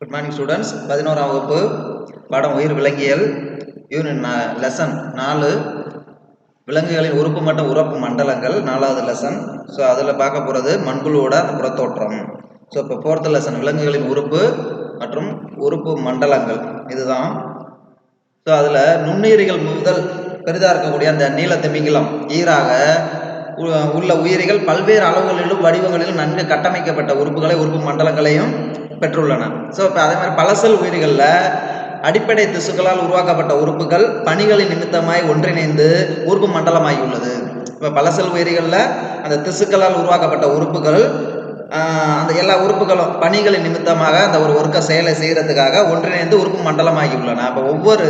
Good morning students பதினோராம் வகுப்பு பாடம் உயிர் விலங்கியல். யூனிட் லெசன் நாலு. விலங்குகளின் உறுப்பு மற்றும் உறப்பு மண்டலங்கள் நாலாவது லெசன் ஸோ அதில் பார்க்க போகிறது மண்புழுவோட அந்த புறத்தோற்றம். ஸோ இப்போ ஃபோர்த்து லெசன் விலங்குகளின் உறுப்பு மற்றும் உறுப்பு மண்டலங்கள். இதுதான். ஸோ அதில் நுண்ணுயிரிகள் முதல் பெரிதாக இருக்கக்கூடிய அந்த நீல திமிங்கிலம் ஈராக உ- உள்ள உயிரிகள் பல்வேறு அளவுகளிலும் வடிவங்களிலும் நன்கு கட்டமைக்கப்பட்ட உறுப்புகளை உறுப்பு மண்டலங்களையும் பெற்றுள்ளன. ஸோ இப்போ அதே மாதிரி பலசல் உயிரிகளில் அடிப்படை திசுக்களால் உருவாக்கப்பட்ட உறுப்புகள் பணிகளின் நிமித்தமாய் ஒன்றிணைந்து உறுப்பு மண்டலமாகி உள்ளது இப்போ பலசல் உயிரிகளில் அந்த திசுக்களால் உருவாக்கப்பட்ட உறுப்புகள் அந்த எல்லா உறுப்புகளும் பணிகளின் நிமித்தமாக அந்த ஒரு ஒர்க்கை செயலை செய்கிறதுக்காக ஒன்றிணைந்து உறுப்பு மண்டலமாகி உள்ளன அப்போ ஒவ்வொரு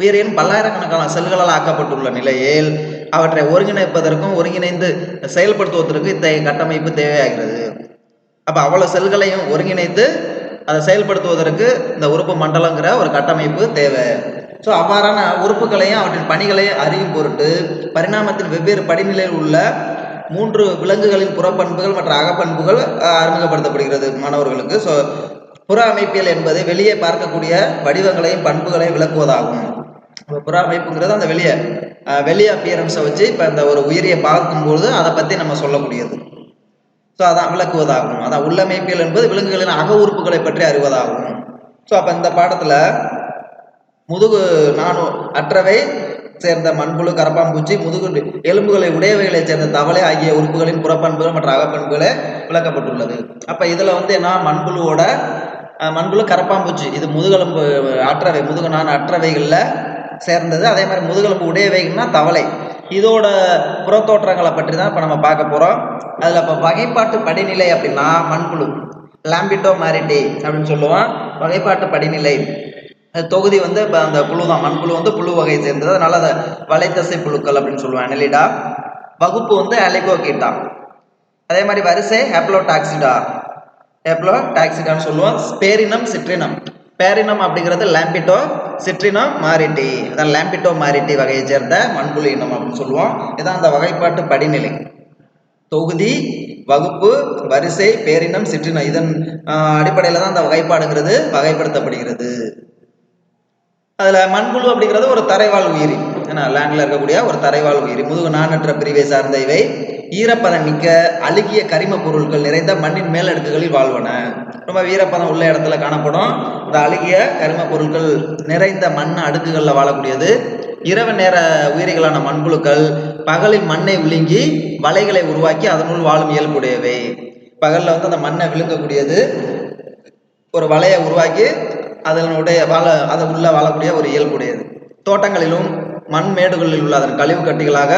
உயிரின் பல்லாயிரக்கணக்கான செல்களால் ஆக்கப்பட்டுள்ள நிலையில் அவற்றை ஒருங்கிணைப்பதற்கும் ஒருங்கிணைந்து செயல்படுத்துவதற்கு இத்தகைய கட்டமைப்பு தேவையாகிறது. அப்போ அவ்வளோ செல்களையும் ஒருங்கிணைத்து அதை செயல்படுத்துவதற்கு இந்த உறுப்பு மண்டலங்கிற ஒரு கட்டமைப்பு தேவை. ஸோ அவ்வாறான உறுப்புகளையும் அவற்றின் பணிகளையும் அறியும் பொருட்டு பரிணாமத்தின் வெவ்வேறு படிநிலையில் உள்ள மூன்று விலங்குகளின் புறப்பண்புகள் மற்றும் அகப்பண்புகள் அறிமுகப்படுத்தப்படுகிறது மாணவர்களுக்கு. ஸோ புற அமைப்பியல் என்பது வெளியே பார்க்கக்கூடிய வடிவங்களையும் பண்புகளையும் விளக்குவதாகும். புற அமைப்புங்கிறது அந்த வெளியே வெளியே அப்பியரன்ஸை வச்சு இப்போ இந்த ஒரு உயிரியை பார்க்கும்போது அதை பற்றி நம்ம சொல்லக்கூடியது. ஸோ அதான் விளக்குவதாகும் அதான் உள்ளமைப்பியல் என்பது விலங்குகளின் அக உறுப்புகளை பற்றி அறிவதாகும். ஸோ அப்போ இந்த பாடத்தில் முதுகு நானு அற்றவை சேர்ந்த மண்புழு கரப்பாம்பூச்சி முதுகு எலும்புகளை உடையவைகளைச் சேர்ந்த தவளை ஆகிய உறுப்புகளின் புறப்பண்புகள் மற்றும் அகப்பண்புகளே விளக்கப்பட்டுள்ளது. அப்போ இதில் வந்து என்ன? மண்புழுவோட மண்புழு கரப்பாம்பூச்சி இது முதுகெலும்பு அற்றவை. முதுகு நான் அற்றவைகளில் சேர்ந்தது. அதே மாதிரி முதுகெலும்பு உடையவைகள்னா தவளை. இதோட புறத்தோற்றங்களை பற்றி தான் இப்போ நம்ம பார்க்க போகிறோம் அதில் இப்போ வகைப்பாட்டு படிநிலை அப்படின்னா மண்புழு லாம்பிட்டோ மேரிட்டி அப்படின்னு சொல்லுவோம். வகைப்பாட்டு படிநிலை. தொகுதி வந்து இப்போ அந்த புழு தான் மண்புழு வந்து புழு வகையை சேர்ந்தது. அதனால் அதை வலைத்தசை புழுக்கள் அப்படின்னு சொல்லுவோம் அனலிடா. வகுப்பு வந்து அலிகோகீட்டா. அதே மாதிரி வரிசை ஹெப்ளோடாக்சிடா ஹெப்ளோ டாக்ஸிடான்னு சொல்லுவோம். ஸ்பேரினம் சிட்ரினம் பேரினம் அப்படிங்கிறது லேம்பிட்டோ சிற்றினம் மாரிட்டி அதான் லேம்பிட்டோ மாரிட்டி வகையை சேர்ந்த மண்புழு இனம் அப்படின்னு சொல்லுவோம். இதான் அந்த வகைப்பாட்டு படிநிலை. தொகுதி வகுப்பு வரிசை பேரினம் சிற்றினம் இதன் அடிப்படையில் தான் அந்த வகைப்பாடுங்கிறது வகைப்படுத்தப்படுகிறது. அதில் மண்புழு அப்படிங்கிறது ஒரு தரைவாழ் உயிரி. ஏன்னா லேண்டில் இருக்கக்கூடிய ஒரு தரைவாழ் உயிரி. முதுகு நானற்ற பிரிவை சார்ந்த இவை. ஈரப்பதம் மிக்க அழுகிய கரிம பொருட்கள் நிறைந்த மண்ணின் மேலடுக்குகளில் வாழ்வன. ரொம்ப ஈரப்பதம் உள்ள இடத்துல காணப்படும். இந்த அழுகிய கரிம பொருட்கள் நிறைந்த மண் அடுக்குகளில் வாழக்கூடியது. இரவு நேர உயிரிகளான மண்புழுக்கள் பகலில் மண்ணை விழுங்கி வலைகளை உருவாக்கி அதனுள் வாழும் இயல்புடையவை. பகலில் வந்து அந்த மண்ணை விழுங்கக்கூடியது. ஒரு வலையை உருவாக்கி அதனுடைய வாழ அதை உள்ள வாழக்கூடிய ஒரு இயல்புடையது. தோட்டங்களிலும் மண் மேடுகளில் உள்ள அதன் கழிவு கட்டிகளாக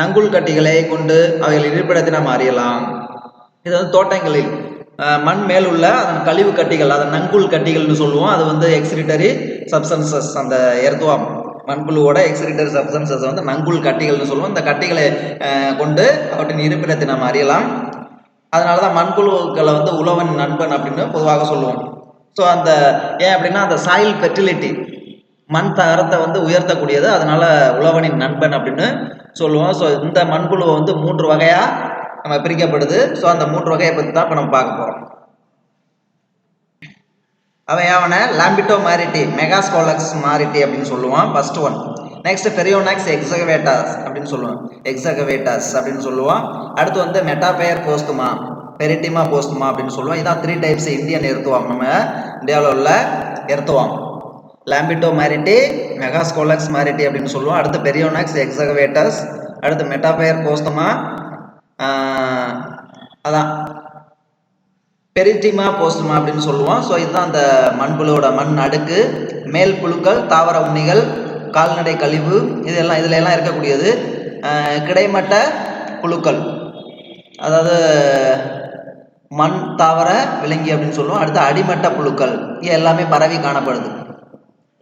நங்குள் கட்டிகளை கொண்டு அவைகள் இருப்பிடத்தை நாம் அறியலாம். இது வந்து தோட்டங்களில் மண் மேல் உள்ள அதன் கழிவு கட்டிகள் அதன் நங்குள் கட்டிகள்னு சொல்லுவோம். அது வந்து எக்ஸ்ரிட்டரி சப்சன்சஸ் அந்த எர்த்துவாம் மண்புழுவோட எக்ஸ்ரிட்டரி சப்சன்சஸ் வந்து நங்குள் கட்டிகள்னு சொல்லுவோம். இந்த கட்டிகளை கொண்டு அவற்றின் இருப்பிடத்தை நாம் அறியலாம். அதனால தான் மண்புழுக்களை வந்து உழவன் நண்பன் அப்படின்னு பொதுவாக சொல்லுவோம். ஸோ அந்த ஏன் அப்படின்னா அந்த சாயில் ஃபெர்டிலிட்டி மண் தரத்தை வந்து உயர்த்தக்கூடியது. அதனால உழவனின் நண்பன் அப்படின்னு சொல்லுவோம். ஸோ இந்த மண்புழுவை வந்து மூன்று வகையாக நம்ம பிரிக்கப்படுது. ஸோ அந்த மூன்று வகையை பற்றி தான் இப்போ நம்ம பார்க்க போகிறோம் அவன் அவனை லாம்பிட்டோ மாரிட்டி மெகாஸ்கோலக்ஸ் மாரிட்டி அப்படின்னு சொல்லுவான். First one next perionyx excavatus அப்படின்னு சொல்லுவான். எக்ஸகவேட்டாஸ் அப்படின்னு சொல்லுவான். அடுத்து வந்து மெட்டாபேயர் போஸ்துமா பெரிட்டிமா போஸ்துமா அப்படின்னு சொல்லுவோம் இதான் த்ரீ டைப்ஸ் இந்தியன் எர்த்துவாம் நம்ம இந்தியாவில் உள்ள எர்த்துவாம் லாம்பிட்டோ மாரிட்டி மெகாஸ்கோலக்ஸ் மாரிட்டி அப்படின்னு சொல்லுவோம். அடுத்து பெரியோனாக்ஸ் எக்ஸகவேட்டர்ஸ் அடுத்து மெட்டாபயர் போஸ்துமா அதான். பெரிட்டிமா போஸ்டுமா அப்படின்னு சொல்லுவோம். ஸோ இதுதான் அந்த மண்புழுவோட மண் அடுக்கு. மேல் புழுக்கள் தாவர உண்ணிகள் கால்நடை கழிவு இதெல்லாம் இதில் எல்லாம் இருக்கக்கூடியது கிடைமட்ட புழுக்கள். அதாவது மண் தாவர விலங்கி அப்படின்னு சொல்லுவோம். அடுத்து அடிமட்ட புழுக்கள். இது எல்லாமே பரவி காணப்படுது.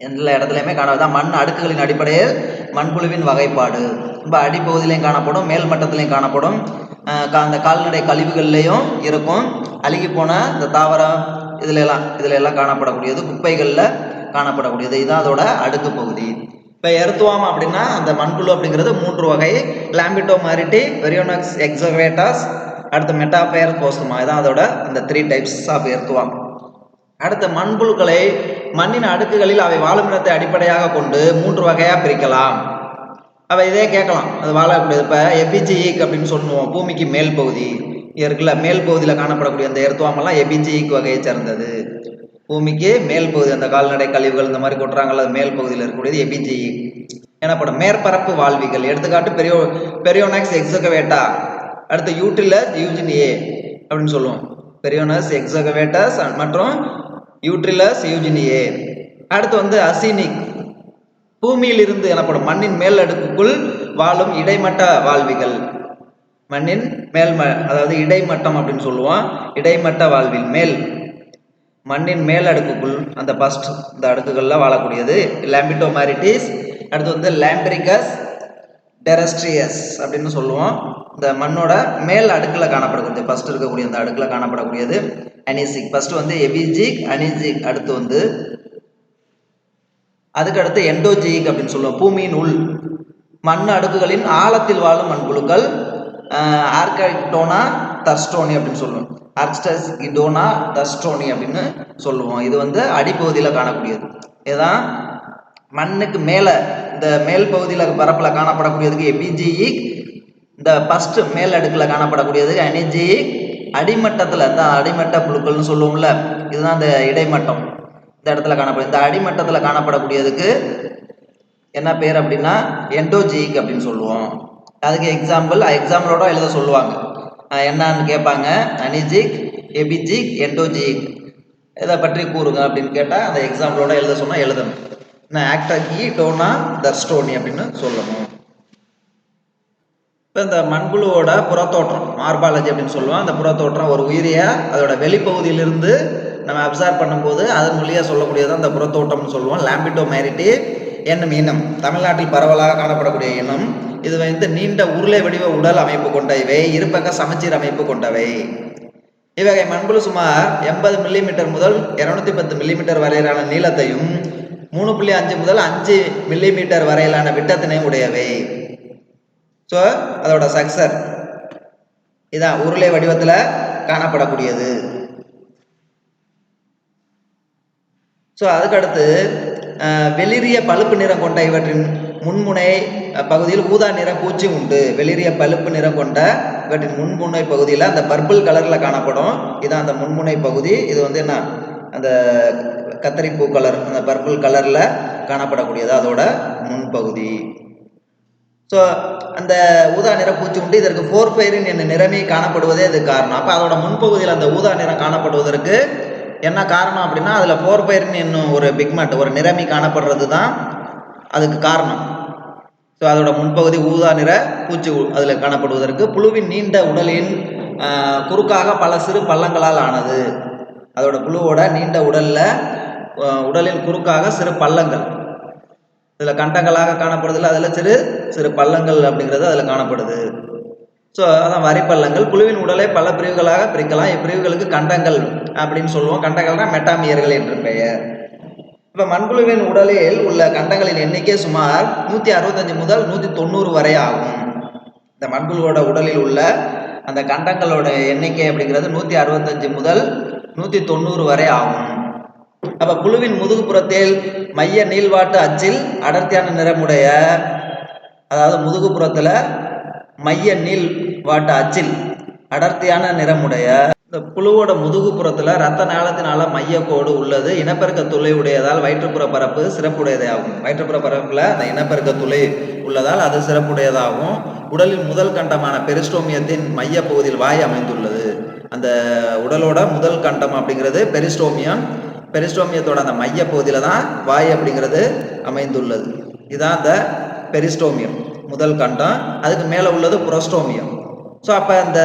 எல்லா இடத்துலையுமே காணப்படுது தான் மண் அடுக்குகளின் அடிப்படையில் மண்புழுவின் வகைப்பாடு. ரொம்ப அடிப்பகுதியிலையும் காணப்படும் மேல் மட்டத்திலையும் காணப்படும். கா- அந்த கால்நடை கழிவுகள்லையும் இருக்கும். அழுகி போன இந்த தாவரம் இதுல எல்லாம் இதுல எல்லாம் காணப்படக்கூடியது. குப்பைகளில் காணப்படக்கூடியது. இதுதான் அதோட அடுக்கு பகுதி. இப்போ எருத்துவாமா அப்படின்னா அந்த மண்புழு அப்படிங்கிறது மூன்று வகை. லாம்பிட்டோ மாரிட்டி வெரியோனாக்ஸ் எக்ஸவேட்டாஸ் அடுத்து மெட்டாபயர் போஸ்துமா இதான் அதோட அந்த த்ரீ டைப்ஸ் ஆஃப் எர்த்துவாம். அடுத்த மண்புழுக்களை மண்ணின் அடுக்குகளில் அவை வாழும் இடத்தை அடிப்படையாக கொண்டு மூன்று வகையாக பிரிக்கலாம். அவை இதே கேட்கலாம். அது வாழக்கூடியது. இப்போ எபிஜிஇக் அப்படின்னு சொல்லுவோம். பூமிக்கு மேல் பகுதி. இருக்குல்ல மேல் பகுதியில் காணப்படக்கூடிய அந்த எர்த்துவாமெல்லாம் எபிஜிஇக் வகையை சேர்ந்தது. பூமிக்கு மேல் பகுதி அந்த கால்நடை கழிவுகள் இந்த மாதிரி கொட்டுறாங்கல்ல அது மேல் பகுதியில் இருக்கக்கூடியது எபிஜிஇக் எனப்படும் மேற்பரப்பு வாழ்விகள். எடுத்துக்காட்டு பெரியோ பெரியோனாக்ஸ் எக்ஸகவேட்டா. அடுத்து யூட்ரிலஸ் யூஜினியே அப்படின்னு சொல்லுவோம். பெரியோனஸ் எக்ஸகவேட்டஸ் மற்றும் யூட்ரிலஸ் யூஜினியே அடுத்து வந்து அசினிக். பூமியிலிருந்து எனப்படும் மண்ணின் மேல் அடுக்குக்குள் வாழும் இடைமட்ட வாழ்விகள். மண்ணின் மேல் ம அதாவது இடைமட்டம் அப்படின்னு சொல்லுவோம். இடைமட்ட வாழ்வில் மேல். மண்ணின் மேல் அடுக்குக்குள் அந்த பஸ்ட் இந்த அடுக்குகளில் வாழக்கூடியது லேம்பிட்டோமாரிட்டிஸ் அடுத்து வந்து லேம்பரிகஸ் டெரஸ்ட்ரியஸ் அப்படின்னு சொல்லுவோம். இந்த மண்ணோட மேல் அடுக்கில் காணப்படக்கூடியது ஃபர்ஸ்ட் இருக்கக்கூடிய அந்த அடுக்கில் காணப்படக்கூடியது அனிசிக். ஃபர்ஸ்ட் வந்து எபிஜிக் அனிஜிக் அடுத்து வந்து அதுக்கு அடுத்து எண்டோஜிக் அப்படின்னு சொல்லுவோம். பூமியின் உள். மண் அடுக்குகளின் ஆழத்தில் வாழும் மண்புழுக்கள் ஆர்கடோனா தர்ஸ்டோனி அப்படின்னு சொல்லுவோம். ஆர்க்ஸ்டஸ் இடோனா தர்ஸ்டோனி அப்படின்னு சொல்லுவோம். இது வந்து அடிப்பகுதியில் காணக்கூடியது. இதுதான் மண்ணுக்கு மேலே இந்த மேல் பகுதியில் பரப்பில் காணப்படக்கூடியதுக்கு எபிஜிஇக் இந்த ஃபர்ஸ்ட் மேல் அடுக்கில் காணப்படக்கூடியது அனிஜிஇக் அடிமட்டத்தில் இந்த அடிமட்ட புழுக்கள்னு சொல்லுவோம்ல இதுதான் இந்த இடைமட்டம். இந்த இடத்துல காணப்படும் இந்த அடிமட்டத்தில் காணப்படக்கூடியதுக்கு என்ன பேர் அப்படின்னா எண்டோஜிக் அப்படின்னு சொல்லுவோம். அதுக்கு எக்ஸாம்பிள் எக்ஸாம்பிளோட எழுத சொல்லுவாங்க. என்னன்னு கேட்பாங்க அனிஜிக் எபிஜிக் எண்டோஜிக் இதை பற்றி கூறுங்க அப்படின்னு கேட்டால் அந்த எக்ஸாம்பிளோட எழுத சொன்னால் எழுதணும். என்ன ஆக்டகி டோனா தர்ஸ்டோனி அப்படின்னு சொல்லணும். இப்போ இந்த மண்புழுவோட புறத்தோற்றம் மார்பாலஜி அப்படின்னு சொல்லுவோம். அந்த புறத்தோற்றம் ஒரு உயிரியை அதோட வெளிப்பகுதியிலிருந்து நம்ம அப்சர்வ் பண்ணும்போது அதன் வழியாக சொல்லக்கூடியது அந்த புறத்தோட்டம்னு சொல்லுவோம். லாம்பிட்டோ மேரிட்டி என்னும் இனம் தமிழ்நாட்டில் பரவலாக காணப்படக்கூடிய இனம். இது வந்து நீண்ட உருளை வடிவ உடல் அமைப்பு கொண்ட இவை இருபக்க சமச்சீர் அமைப்பு கொண்டவை. இவ்வகை மண்புழு சுமார் எண்பது மில்லிமீட்டர் முதல் இருநூத்தி பத்து மில்லிமீட்டர் வரையிலான நீளத்தையும் மூணு புள்ளி அஞ்சு முதல் அஞ்சு மில்லிமீட்டர் வரையிலான விட்டத்தினை உடையவை. ஸோ அதோட சக்சர் இதான் உருளை வடிவத்தில் காணப்படக்கூடியது. ஸோ அதுக்கடுத்து வெளிரிய பழுப்பு நிறம் கொண்ட இவற்றின் முன்முனை பகுதியில் ஊதா நிற பூச்சி உண்டு. வெளிரிய பழுப்பு நிறம் கொண்ட இவற்றின் முன்முனை பகுதியில் அந்த பர்பிள் கலரில் காணப்படும். இதான் அந்த முன்முனை பகுதி. இது வந்து என்ன? அந்த கத்தரிப்பூ கலர் அந்த பர்பிள் கலரில் காணப்படக்கூடியது அதோட முன்பகுதி. ஸோ அந்த ஊதா நிற பூச்சி உண்டு. இதற்கு ஃபோர் ஃபைரின் என்ற நிறமே காணப்படுவதே இது காரணம். அப்போ அதோட முன்பகுதியில் அந்த ஊதா நிறம் காணப்படுவதற்கு என்ன காரணம் அப்படின்னா அதில் ஃபோர் ஃபைரின் என்னும் ஒரு பிக்மெண்ட் ஒரு நிறமி காணப்படுறது தான் அதுக்கு காரணம். ஸோ அதோட முன்பகுதி ஊதா நிற பூச்சி அதில் காணப்படுவதற்கு புழுவின் நீண்ட உடலின் குறுக்காக பல சிறு பள்ளங்களால் ஆனது. அதோட புழுவோட நீண்ட உடலில் உடலின் குறுக்காக சிறு பள்ளங்கள். இதில் கண்டங்களாக காணப்படுதில்ல அதில் சிறு சிறு பள்ளங்கள் அப்படிங்கிறது அதில் காணப்படுது. ஸோ அதான் வரிப்பள்ளங்கள் புழுவின் உடலை பல பிரிவுகளாக பிரிக்கலாம். இப்பிரிவுகளுக்கு கண்டங்கள் அப்படின்னு சொல்லுவோம். கண்டங்கள்னா மெட்டாமியர்கள் என்று பெயர். இப்போ மண்புழுவின் உடலில் உள்ள கண்டங்களின் எண்ணிக்கை சுமார் நூற்றி அறுபத்தஞ்சு முதல் நூற்றி தொண்ணூறு வரை ஆகும். இந்த மண்புழுவோட உடலில் உள்ள அந்த கண்டங்களோட எண்ணிக்கை அப்படிங்கிறது நூற்றி அறுபத்தஞ்சு முதல் நூற்றி தொண்ணூறு வரை ஆகும். அப்ப புழுவின் முதுகுப்புறத்தில் மைய நீள்வாட்டு அச்சில் அடர்த்தியான நிறமுடைய அதாவது முதுகுப்புறத்துல மைய நீள் வாட்டு அச்சில் அடர்த்தியான நிறமுடைய இந்த புழுவோட முதுகுப்புறத்துல ரத்த நாளத்தினால மையக்கோடு உள்ளது. இனப்பெருக்க துளை உடையதால் வயிற்றுப்புற பரப்பு சிறப்புடையதாகும். வயிற்றுப்புற பரப்புல அந்த இனப்பெருக்க துளை உள்ளதால் அது சிறப்புடையதாகும். உடலின் முதல் கண்டமான பெரிஸ்டோமியத்தின் மைய பகுதியில் வாய் அமைந்துள்ளது. அந்த உடலோட முதல் கண்டம் அப்படிங்கிறது பெரிஸ்டோமியம். பெரிஸ்டோமியத்தோட அந்த மைய பகுதியில் தான் வாய் அப்படிங்கிறது அமைந்துள்ளது. இதுதான் அந்த பெரிஸ்டோமியம் முதல் கண்டம். அதுக்கு மேலே உள்ளது புரோஸ்டோமியம். ஸோ அப்போ இந்த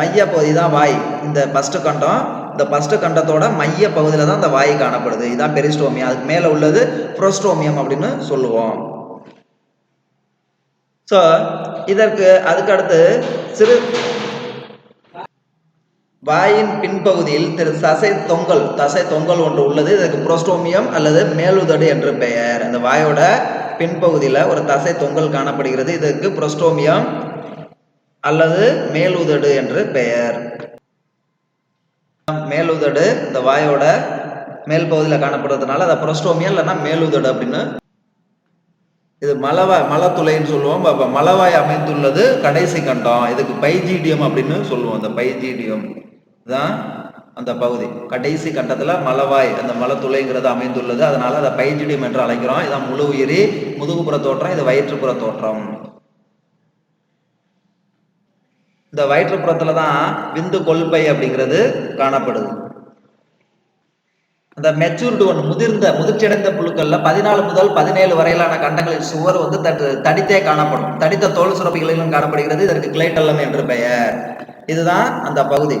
மைய பகுதி தான் வாய். இந்த ஃபஸ்ட்டு கண்டம் இந்த ஃபஸ்ட்டு கண்டத்தோட மைய பகுதியில் தான் இந்த வாய் காணப்படுது. இதுதான் பெரிஸ்டோமியம். அதுக்கு மேலே உள்ளது புரோஸ்டோமியம் அப்படின்னு சொல்லுவோம். ஸோ இதற்கு அதுக்கு அடுத்து சிறு வாயின் பின்பகுதியில் திரு தசை தொங்கல் தசை தொங்கல் ஒன்று உள்ளது. இதற்கு புரோஸ்டோமியம் அல்லது மேலுதடு என்று பெயர். அந்த வாயோட பின்பகுதியில் ஒரு தசை தொங்கல் காணப்படுகிறது. இதற்கு புரோஸ்டோமியம் அல்லது மேலுதடு என்று பெயர். மேலுதடு இந்த வாயோட மேல் பகுதியில் காணப்படுறதுனால அதை புரஸ்டோமியா இல்லைன்னா மேலுதடு அப்படின்னு இது மலவாய் மலத்துளைன்னு சொல்லுவோம். அப்ப மலவாய் அமைந்துள்ளது கடைசி கண்டம். இதுக்கு பைஜீடியம் அப்படின்னு சொல்லுவோம். அந்த பைஜீடியம். தான் அந்த பகுதி. கடைசி கட்டத்தில் மலவாய் அந்த மலத்துளைங்கிறது அமைந்துள்ளது. அதனால அதை பைஜீடியம் என்று அழைக்கிறோம். இதான் முழு உயிரி முதுகுப்புற தோற்றம் இது வயிற்றுப்புற தோற்றம். இந்த வயிற்றுப்புறத்துல தான் விந்து கொள்பை அப்படிங்கிறது காணப்படுது. அந்த மெச்சூர்டு ஒன்று முதிர்ந்த முதிர்ச்சியடைந்த புழுக்கள்ல பதினாலு முதல் பதினேழு வரையிலான கண்டங்களின் சுவர் வந்து தட்டு தடித்தே காணப்படும். தடித்த தோல் சுரப்பிகளிலும் காணப்படுகிறது. இதற்கு கிளைட்டல்லம் என்று பெயர். இதுதான் அந்த பகுதி.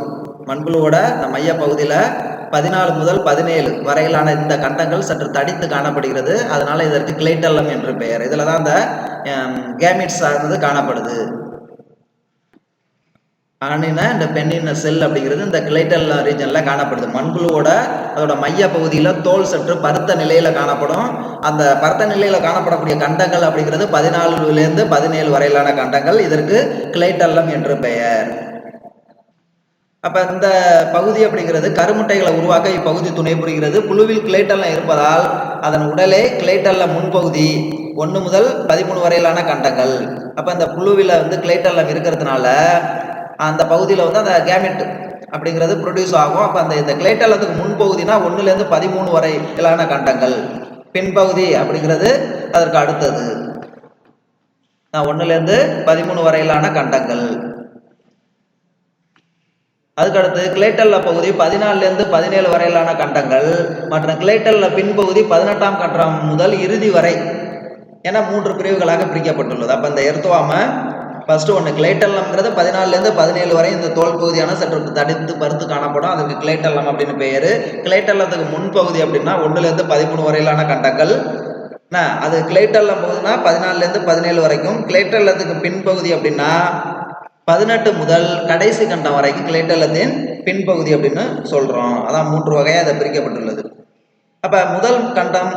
மண்புழுவோட இந்த மைய பகுதியில் பதினாலு முதல் பதினேழு வரையிலான இந்த கண்டங்கள் சற்று தடித்து காணப்படுகிறது. அதனால இதற்கு கிளைட்டல்லம் என்று பெயர். இதில் தான் அந்த கேமிட்ஸ் சார்ந்தது காணப்படுது. ஆணின இந்த பெண்ணின செல் அப்படிங்கிறது இந்த கிளைட்டல் ரீஜன்ல காணப்படுது. மண்புழுவோட அதோட மைய பகுதியில் தோல் சற்று பருத்த நிலையில காணப்படும். அந்த பருத்த நிலையில காணப்படக்கூடிய கண்டங்கள் அப்படிங்கிறது பதினாலுலேருந்து பதினேழு வரையிலான கண்டங்கள். இதற்கு கிளைட்டல்லம் என்று பெயர். அப்ப இந்த பகுதி அப்படிங்கிறது கருமுட்டைகளை உருவாக்க இப்பகுதி துணை புரிகிறது. புழுவில் கிளைட்டல்லம் இருப்பதால் அதன் உடலே கிளைட்டல்ல முன்பகுதி ஒன்று முதல் பதிமூணு வரையிலான கண்டங்கள். அப்போ இந்த புழுவில் வந்து கிளைட்டல்லம் இருக்கிறதுனால அந்த பகுதியில் வந்து அந்த கேமெட் அப்படிங்கிறது ப்ரொடியூஸ் ஆகும். அப்போ அந்த இந்த கிளைட்டல்லத்துக்கு முன்பகுதினா ஒன்றுலேருந்து பதிமூணு வரையிலான கண்டங்கள். பின்பகுதி அப்படிங்கிறது அதற்கு அடுத்தது. ஒன்றுலேருந்து பதிமூணு வரையிலான கண்டங்கள். அதுக்கடுத்து கிளேட்டல்ல பகுதி பதினாலுலேருந்து பதினேழு வரையிலான கண்டங்கள் மற்றும் கிளேட்டல்ல பின்பகுதி பதினெட்டாம் கண்டம் முதல் இறுதி வரை என மூன்று பிரிவுகளாக பிரிக்கப்பட்டுள்ளது. அப்போ இந்த எர்த்துவாம ஃபர்ஸ்ட் ஒன்று கிளைட்டல்லம்ங்கிறது பதினாலுலேருந்து பதினேழு வரை இந்த தோல் பகுதியான சற்று தடித்து பருத்து காணப்படும். அதுக்கு கிளைட்டல்லம் அப்படின்னு பெயர் கிளைட்டல்லத்துக்கு முன்பகுதி அப்படின்னா ஒன்றுலேருந்து பதிமூணு வரையிலான கண்டங்கள். என்ன? அது கிளைட்டல்லம் பகுதினா பதினாலுலேருந்து பதினேழு வரைக்கும். கிளைட்டல்லத்துக்கு பின்பகுதி அப்படின்னா பதினெட்டு முதல் கடைசி கண்டம் வரைக்கும் கிளைட்டலத்தின் பின்பகுதி அப்படின்னு சொல்கிறோம் அதான் மூன்று வகையாக அதை பிரிக்கப்பட்டுள்ளது. அப்போ முதல் கண்டம்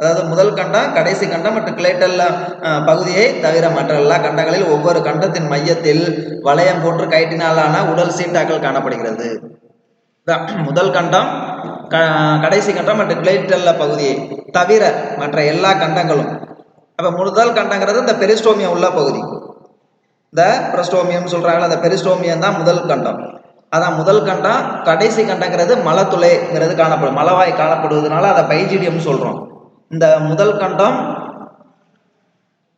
அதாவது முதல் கண்டம் கடைசி கண்டம் மற்றும் கிளைட்டல்ல பகுதியை தவிர மற்ற எல்லா கண்டங்களில் ஒவ்வொரு கண்டத்தின் மையத்தில் வளையம் போன்று கயிற்றினாலான உடல் சீட்டாக்கள் காணப்படுகிறது. முதல் கண்டம் கடைசி கண்டம் மற்றும் கிளைட்டல்ல பகுதியை தவிர மற்ற எல்லா கண்டங்களும். அப்போ முதல் கண்டங்கிறது இந்த பெரிஸ்டோமியா உள்ள பகுதி. இந்த பிரஸ்டோமியம் சொல்றாங்களா அந்த பெரிஸ்டோமியம் தான் முதல் கண்டம். அதான் முதல் கண்டம் கடைசி கண்டங்கிறது மலத்துளைங்கிறது காணப்படும். மலவாய் காணப்படுவதனால அதை பைஜிடியம் சொல்றோம். இந்த முதல் கண்டம்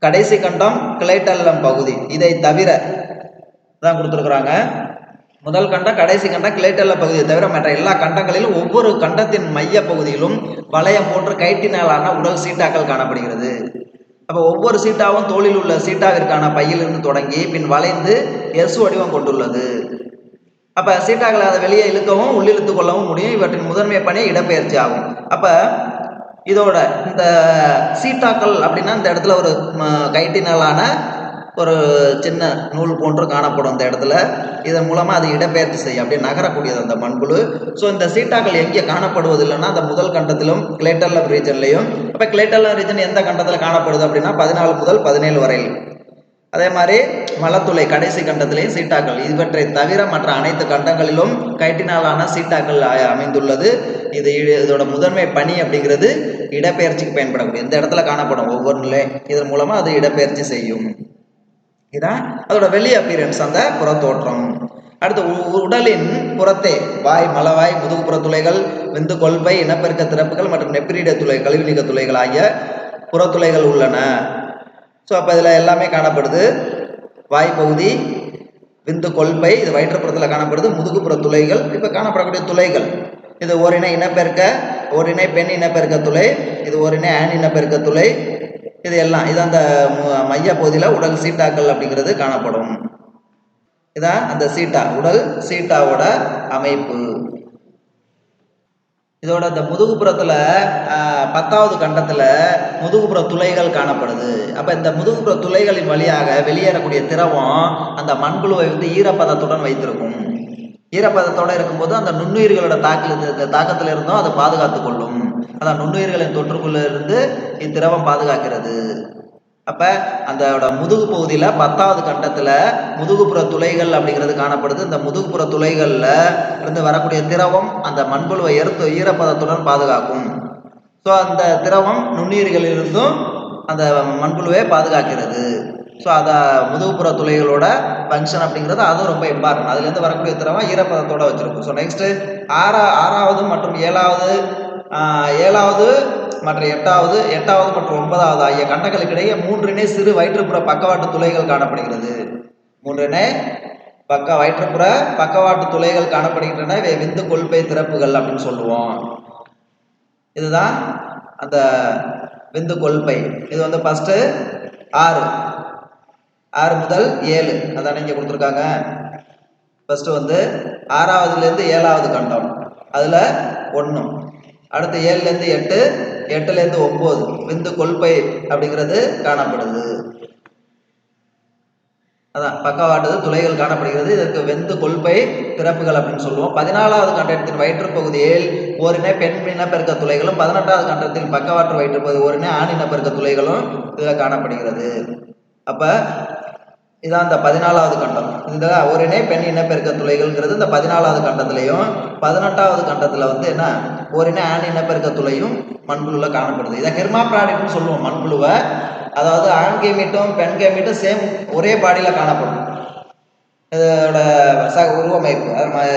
கடைசி கண்டம் கிளைட்டல்லம் பகுதி. இதை தவிர தான் கொடுத்துருக்குறாங்க. முதல் கண்டம் கடைசி கண்டம் கிளைட்டல்ல பகுதியை தவிர மற்ற எல்லா கண்டங்களிலும் ஒவ்வொரு கண்டத்தின் மைய பகுதியிலும் வளையம் போன்று கைட்டினாலான உடல் சீட்டாக்கள் காணப்படுகிறது. அப்போ ஒவ்வொரு சீட்டாவும் தோளில் உள்ள சீட்டாவிற்கான பையிலிருந்து தொடங்கி பின் வளைந்து எஸ் வடிவம் கொண்டுள்ளது. அப்போ சீட்டாக்களை அதை வெளியே இழுக்கவும் உள்ளிழுத்து கொள்ளவும் முடியும். இவற்றின் முதன்மை பணி இடப்பெயர்ச்சி ஆகும். அப்போ இதோட இந்த சீட்டாக்கள் அப்படின்னா இந்த இடத்துல ஒரு கைட்டினாலான ஒரு சின்ன நூல் போன்று காணப்படும் இந்த இடத்துல. இதன் மூலமாக அது இடப்பெயர்ச்சி செய்யும். அப்படியே நகரக்கூடியது அந்த மண்புழு. ஸோ இந்த சீட்டாக்கள் எங்கே காணப்படுவதில்லைன்னா அந்த முதல் கண்டத்திலும் கிளேட்டர்ல ரீஜன்லையும். அப்போ கிளேட்டர்ல ரீஜன் எந்த கண்டத்தில் காணப்படுது அப்படின்னா பதினாலு முதல் பதினேழு வரையில் அதே மாதிரி மலத்துளை கடைசி கண்டத்திலேயும் சீட்டாக்கள். இவற்றை தவிர மற்ற அனைத்து கண்டங்களிலும் கைட்டினாலான சீட்டாக்கள் அமைந்துள்ளது. இது இதோட முதன்மை பணி அப்படிங்கிறது இடப்பெயர்ச்சிக்கு பயன்படக்கூடிய இந்த இடத்துல காணப்படும் ஒவ்வொரு இதன் மூலமாக அது இடப்பெயர்ச்சி செய்யும். இதான் அதோட வெளி அப்பியரன்ஸ் அந்த புறத்தோற்றம். அடுத்து உடலின் புறத்தே வாய் மலவாய் முதுகுப்புற துளைகள் விந்து கொள்பை இனப்பெருக்க திறப்புகள் மற்றும் நெப்பிரீட துளை கழிவுநீக்க துளைகள் ஆகிய புறத்துளைகள் உள்ளன. ஸோ அப்போ இதில் எல்லாமே காணப்படுது. வாய்ப்பகுதி விந்து கொள்பை இது வயிற்றுப்புறத்தில் காணப்படுது. முதுகுப்புற துளைகள் இப்போ காணப்படக்கூடிய துளைகள். இது ஓரினை இனப்பெருக்க ஓரினை பெண் இனப்பெருக்க துளை இது ஓரினை ஆண் இனப்பெருக்க துளை இது எல்லாம் இது அந்த மைய பகுதியில் உடல் சீட்டாக்கள் அப்படிங்கிறது காணப்படும். இதான் அந்த சீட்டா உடல் சீட்டாவோட அமைப்பு. இதோட இந்த முதுகுப்புறத்தில் பத்தாவது கண்டத்தில் முதுகுப்புற துளைகள் காணப்படுது. அப்போ இந்த முதுகுப்புற துளைகளின் வழியாக வெளியேறக்கூடிய திரவம் அந்த மண்புழுவை வந்து ஈரப்பதத்துடன் வைத்திருக்கும். ஈரப்பதத்தோடு இருக்கும்போது அந்த நுண்ணுயிர்களோட தாக்கில் தாக்கத்தில் இருந்தும் அதை பாதுகாத்து கொள்ளும் அதான் நுண்ணுயிர்களின் தொற்றுக்குள்ள இருந்து இத்திரவம் பாதுகாக்கிறது. அப்போ அந்த முதுகு பகுதியில் பத்தாவது கண்டத்தில் முதுகுப்புற துளைகள் அப்படிங்கிறது காணப்படுது. இந்த முதுகுப்புற துளைகளில் இருந்து வரக்கூடிய திரவம் அந்த மண்புழுவை எருத்து ஈரப்பதத்துடன் பாதுகாக்கும். ஸோ அந்த திரவம் நுண்ணுயிர்களிலிருந்தும் அந்த மண்புழுவை பாதுகாக்கிறது. ஸோ அதை முதுகுப்புற துளைகளோட ஃபங்க்ஷன் அப்படிங்கிறது அதுவும் ரொம்ப இம்பார்ட்டன்ட் அதுலேருந்து வரக்கூடிய திரவம் ஈரப்பதத்தோட வச்சுருக்கும். ஸோ நெக்ஸ்ட்டு ஆறா ஆறாவது மற்றும் ஏழாவது ஏழாவது மற்ற எட்டாவது எட்டாவது மற்றும் ஒன்பதாவது ஆகிய கண்டங்களுக்கிடையே மூன்றினை சிறு வயிற்றுப்புற பக்கவாட்டு துளைகள் காணப்படுகிறது. மூன்றினை பக்க வயிற்றுப்புற பக்கவாட்டு துளைகள் காணப்படுகின்றன. இவை விந்து கொள்பை திறப்புகள் அப்படின்னு சொல்லுவோம். இதுதான் அந்த விந்து கொள்பை இது வந்து ஃபஸ்ட்டு ஆறு. ஆறு முதல் ஏழு. அதானே இங்கே கொடுத்துருக்காங்க. ஃபஸ்ட்டு வந்து ஆறாவதுலேருந்து ஏழாவது கண்டம். அதில் ஒன்று அடுத்து ஏழுலேருந்து எட்டு எட்டுலேருந்து ஒம்பது. விந்து கொள்பை அப்படிங்கிறது காணப்படுது. அதான் பக்கவாட்டு துளைகள் காணப்படுகிறது. இதற்கு வெந்து கொள்பை பிறப்புகள் அப்படின்னு சொல்லுவோம். பதினாலாவது கண்டத்தின் வயிற்றுப்பகுதியில் ஓரினே பெண் இனப்பெருக்க துளைகளும் பதினெட்டாவது கண்டத்தில் பக்கவாட்டு வயிற்றுப்பகுதி பகுதி ஆண் இனப்பெருக்க துளைகளும் இதில் காணப்படுகிறது. அப்போ இதான் இந்த பதினாலாவது கண்டம். இந்த ஓரினை பெண் இனப்பெருக்க துளைகள்ங்கிறது இந்த பதினாலாவது கண்டத்துலையும் பதினெட்டாவது கண்டத்தில் வந்து என்ன? ஓரினை ஆண் இனப்பெருக்க துளையும் மண்புழுவில் காணப்படுது. இதை ஹெர்மாப்ராடிக்ட்னு சொல்லுவோம் மண்புழுவை. அதாவது ஆண் கேமீட்டும் பெண் கேமீட்டும் சேம் ஒரே பாடியில் காணப்படும். இதோட ச உருவமைப்பு. அது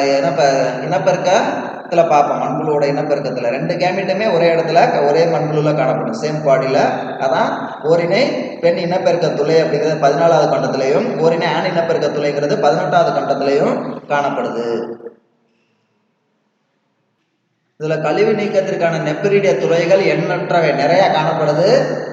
ம- பார்ப்போம். மண்புழுவோட இனப்பெருக்கத்தில் ரெண்டு கேமிட்டுமே ஒரே இடத்துல ஒரே மண்புழுவில் காணப்படும். சேம் பாடியில் அதான் ஓரினை பெண் இனப்பெருக்க துளை அப்படிங்கிறது பதினாலாவது கண்டத்திலையும் ஓரினை ஆண் இனப்பெருக்க துளைங்கிறது பதினெட்டாவது கண்டத்திலையும் காணப்படுது. இதில் கழிவு நீக்கத்திற்கான நெப்பரிடிய துளைகள் எண்ணற்றவை. நிறைய காணப்படுது.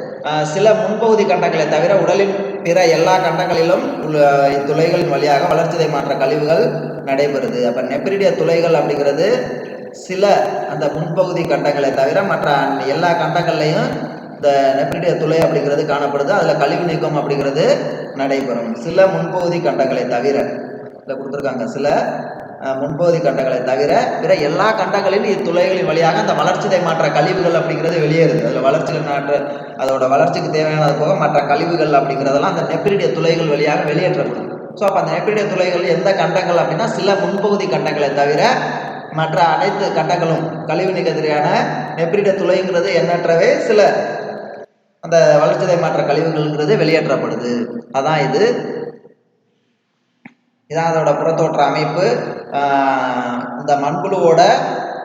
சில முன்பகுதி கண்டங்களை தவிர உடலின் பிற எல்லா கண்டங்களிலும் உள்ள இத்துளைகளின் வழியாக வளர்ச்சிதை மாற்ற கழிவுகள் நடைபெறுது. அப்போ நெப்பரிடிய துளைகள் அப்படிங்கிறது சில அந்த முன்பகுதி கண்டங்களை தவிர மற்ற எல்லா கண்டங்கள்லையும் இந்த நெப்ரிடிய துளை அப்படிங்கிறது காணப்படுது. அதில் கழிவு நீக்கம் அப்படிங்கிறது நடைபெறும். சில முன்பகுதி கண்டங்களை தவிர இதில் கொடுத்துருக்காங்க சில முன்பகுதி கண்டங்களை தவிர பிற எல்லா கண்டங்களிலும் இத்துளைகளின் வழியாக அந்த வளர்ச்சிதை மாற்ற கழிவுகள் அப்படிங்கிறது வெளியேறுது. அதில் வளர்ச்சி நாற்ற அதோட வளர்ச்சிக்கு தேவையானது போக மற்ற கழிவுகள் அப்படிங்கிறதெல்லாம் அந்த நெப்ரிடிய துளைகள் வழியாக வெளியேற்றப்படும். ஸோ அப்போ அந்த நெப்ரிடிய துளைகள் எந்த கண்டங்கள் அப்படின்னா சில முன்பகுதி கண்டங்களை தவிர மற்ற அனைத்து கட்டங்களும் கழிவு நிகதிரியான நெப்பிரிடிய துளைங்கிறது எண்ணற்றவே சில அந்த வளர்ச்சிதை மாற்ற கழிவுகள்ங்கிறது வெளியேற்றப்படுது. அதான் இது. இதான் அதோட புறத்தோற்ற அமைப்பு. இந்த மண்புழுவோட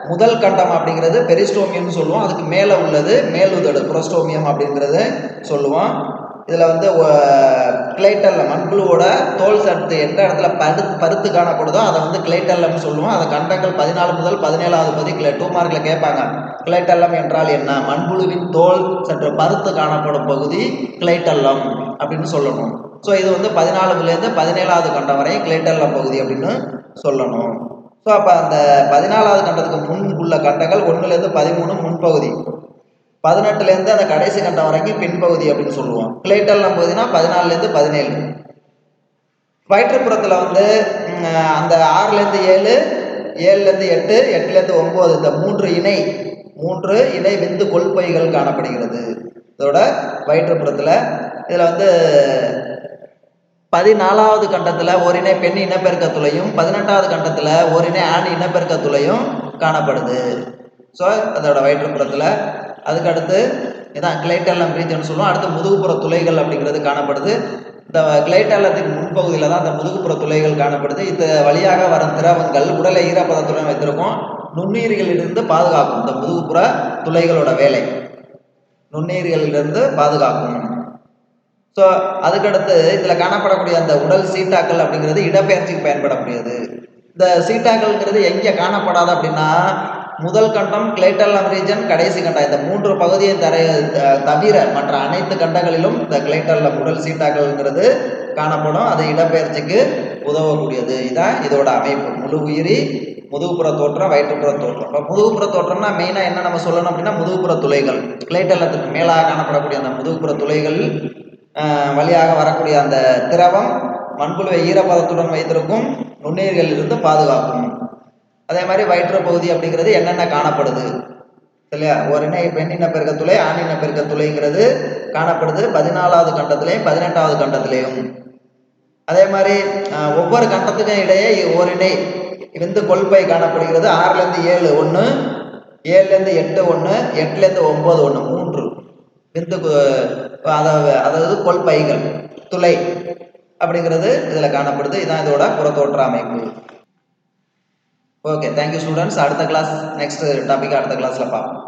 முதல் கண்டம் அப்படிங்கிறது பெரிஸ்டோமியம்னு சொல்லுவோம். அதுக்கு மேலே உள்ளது மேலுதடு புரஸ்டோமியம் அப்படிங்கிறது சொல்லுவோம். இதில் வந்து கிளைட்டல்ல மண்புழுவோட தோல் சத்து எந்த இடத்துல பரு பருத்து காணப்படுதோ அதை வந்து கிளைட்டல்லம்னு சொல்லுவோம். அதை கண்டங்கள் பதினாலு முதல் பதினேழாவது பதி கிளை டூ மார்க்கில் கேட்பாங்க. கிளைட்டல்லம் என்றால் என்ன? மண்புழுவின் தோல் சற்று பருத்து காணப்படும் பகுதி கிளைட்டல்லம் அப்படின்னு சொல்லணும். ஸோ இது வந்து பதினாலுலேருந்து பதினேழாவது கண்டம் வரை கிளைட்டல்லம் பகுதி அப்படின்னு சொல்லணும். ஸோ அப்போ அந்த பதினாலாவது கண்டத்துக்கு முன் உள்ள கண்டங்கள் ஒன்றுலேருந்து பதிமூணு முன்பகுதி. பதினெட்டுலேருந்து அந்த கடைசி கண்டம் வரைக்கும் பின்பகுதி அப்படின்னு சொல்லுவோம். கிளைட்டல்லம் பகுதினா பதினாலுலேருந்து பதினேழு. வயிற்றுப்புறத்தில் வந்து அந்த ஆறுலேருந்து ஏழு ஏழுலேருந்து எட்டு எட்டுலேருந்து ஒம்பது இந்த மூன்று இணை மூன்று இணை விந்து கொள்பைகள் காணப்படுகிறது. இதோட வயிற்றுப்புறத்தில் இதில் வந்து பதினாலாவது கண்டத்தில் ஓரினை பெண் இனப்பெருக்கத்துலையும் பதினெட்டாவது கண்டத்தில் ஓரினை ஆண் இனப்பெருக்க துளையும் காணப்படுது. ஸோ அதோட வயிற்றுப்புறத்தில் அதுக்கடுத்து இதான் கிளைட்டல்லம் ரீஜன் சொல்லுவோம் அடுத்து முதுகுப்புற துளைகள் அப்படிங்கிறது காணப்படுது. இந்த கிளைட்டல்லத்தின் முன்பகுதியில் தான் அந்த முதுகுப்புற துளைகள் காணப்படுது. இந்த வழியாக வரும் திரவங்கள் உடலை ஈரப்பதத்துடன் வைத்திருக்கும். நுண்ணுயிர்களிலிருந்து பாதுகாக்கும். இந்த முதுகுப்புற துளைகளோட வேலை. நுண்ணுயிர்களிலிருந்து பாதுகாக்கும். ஸோ அதுக்கடுத்து இதில் காணப்படக்கூடிய அந்த உடல் சீட்டாக்கள் அப்படிங்கிறது இடப்பெயர்ச்சிக்கு பயன்படக்கூடியது. இந்த சீட்டாக்கள்ங்கிறது எங்கே காணப்படாது அப்படின்னா முதல் கண்டம் கிளேட்டல் ரீஜன் கடைசி கண்டம் இந்த மூன்று பகுதியை தர தவிர மற்ற அனைத்து கண்டங்களிலும் இந்த கிளேட்டல்ல உடல் சீட்டாக்கள்ங்கிறது காணப்படும். அது இடப்பெயர்ச்சிக்கு உதவக்கூடியது. இதான் இதோட அமைப்பு. முழு உயிரி முதுகுப்புற தோற்றம் வயிற்றுப்புற தோற்றம். இப்போ முதுகுப்புற தோற்றம்னா மெயினாக என்ன நம்ம சொல்லணும் அப்படின்னா முதுகுப்புற துளைகள். கிளைட்டல்லத்துக்கு மேலாக காணப்படக்கூடிய அந்த முதுகுப்புற துளைகள் வழியாக வரக்கூடிய அந்த திரவம் மண்புழுவை ஈரப்பதத்துடன் வைத்திருக்கும் நுண்ணுயிர்களிலிருந்து பாதுகாக்கும். அதே மாதிரி வயிற்று பகுதி அப்படிங்கிறது என்னென்ன காணப்படுது? சரியா? ஓரிணை பெண்ணின பெருக்கத்துளை ஆணின பெருக்கத்துளைங்கிறது காணப்படுது பதினாலாவது கண்டத்திலையும் பதினெட்டாவது கண்டத்திலையும். அதே மாதிரி ஒவ்வொரு கண்டத்துக்கும் இடையே ஓரிணை விந்து கொள்பை காணப்படுகிறது. ஆறுலேருந்து ஏழு ஒன்று ஏழுலேருந்து எட்டு ஒன்று எட்டுலேருந்து ஒம்பது ஒன்று மூன்று விந்து அதாவது அதாவது கொள்பைகள் துளை அப்படிங்கிறது இதில் காணப்படுது. இதான் இதோட புறத்தோற்ற அமைப்பு. ஓகே தேங்க்யூ ஸ்டூடெண்ட்ஸ் அடுத்த கிளாஸ் நெக்ஸ்ட் டாபிக் அடுத்த கிளாஸில் பார்ப்போம்.